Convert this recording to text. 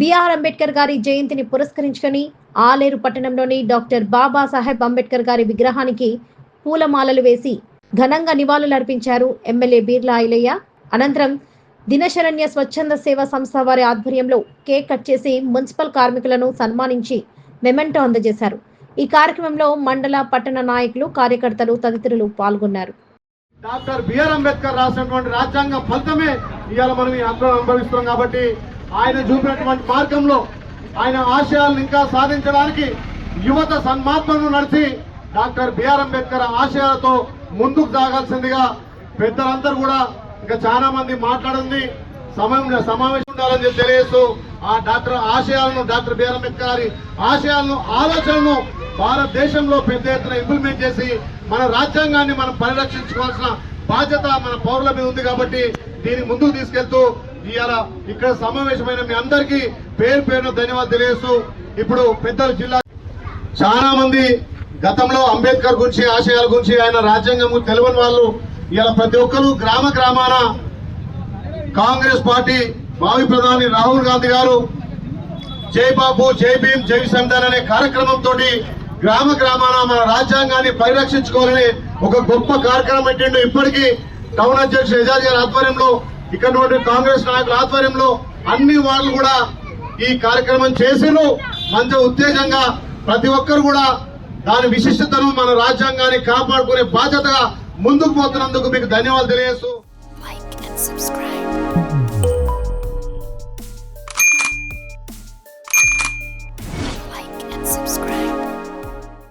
BR Ambedkar గారి జయంతిని పురస్కరించుకొని ఆలేరు పట్టణంలోని డాక్టర్ బాబాసాహెబ్ అంబేద్కర్ గారి విగ్రహానికి పూలమాలలు వేసి ఘనంగా నివాళులర్పించారు ఎమ్మెల్యే బీర్లా ఐలయ్య. అనంతరం దినశరణ్య స్వచ్ఛంద సేవా సంస్థ వారి ఆధ్వర్యంలో కేక్ కట్ చేసి మున్సిపల్ కార్మికులను సన్మానించి మెమెంటో అందజేశారు. ఈ కార్యక్రమంలో మండల పట్టణ నాయకులు కార్యకర్తలు తదితరులు పాల్గొన్నారు. డాక్టర్ బిఆర్ అంబేద్కర్ రాసినటువంటి రాజ్యాంగ ఫలితమే ఇవాళ మనం ఈ ఆందోళన అనుభవిస్తున్నాం కాబట్టి ఆయన చూపినటువంటి మార్గంలో ఆయన ఆశయాలను ఇంకా సాధించడానికి యువత సన్మార్గంను నడిచి డాక్టర్ బిఆర్ అంబేద్కర్ ఆశయాలతో ముందుకు సాగాల్సిందిగా పెద్దలందరూ కూడా ఇంకా చాలా మంది మాట్లాడింది సమయం సమావేశం ఉండాలని చెప్పి తెలియజేస్తూ ఆ డాక్టర్ ఆశయాలను డాక్టర్ బిఆర్ అంబేద్కర్ గారి ఆశయాలను ఆలోచనలను భారతదేశంలో పెద్ద ఎత్తున ఇంప్లిమెంట్ చేసి మన రాజ్యాంగాన్ని మనం పరిరక్షించుకోవాల్సిన బాధ్యత మన పౌరుల మీద ఉంది కాబట్టి దీన్ని ముందుకు తీసుకెళ్తూ ఇవాళ ఇక్కడ సమావేశమైన మీ అందరికీ పేరు పేరున ధన్యవాదాలు తెలియజేస్తూ ఇప్పుడు పెద్దలు జిల్లా చాలా మంది గతంలో అంబేద్కర్ గురించి ఆశయాల గురించి ఆయన రాజ్యాంగం తెలియని వాళ్ళు ఇలా ప్రతి ఒక్కరు గ్రామ గ్రామాన కాంగ్రెస్ పార్టీ మాజీ ప్రధాని రాహుల్ గాంధీ గారు జై బాబు జై భీమ్ జై సంతాన్ అనే కార్యక్రమంతో గ్రామ గ్రామాన మన రాజ్యాంగాన్ని పరిరక్షించుకోవాలని ఒక గొప్ప కార్యక్రమం పెట్టిండు. ఇప్పటికీ టౌన్ అధ్యక్షుడు ఎజాజ్ గారి ఆధ్వర్యంలో ఇక్కడ కాంగ్రెస్ నాయకుల ఆధ్వర్యంలో అన్ని వాళ్ళు కూడా ఈ కార్యక్రమం చేసిను మంచి ఉత్తేజంగా ప్రతి ఒక్కరు కూడా దాని విశిష్టతను మన రాజ్యాంగాన్ని కాపాడుకునే బాధ్యతగా ముందుకు పోతున్నందుకు మీకు ధన్యవాదాలు తెలియజేస్తూ subscribe.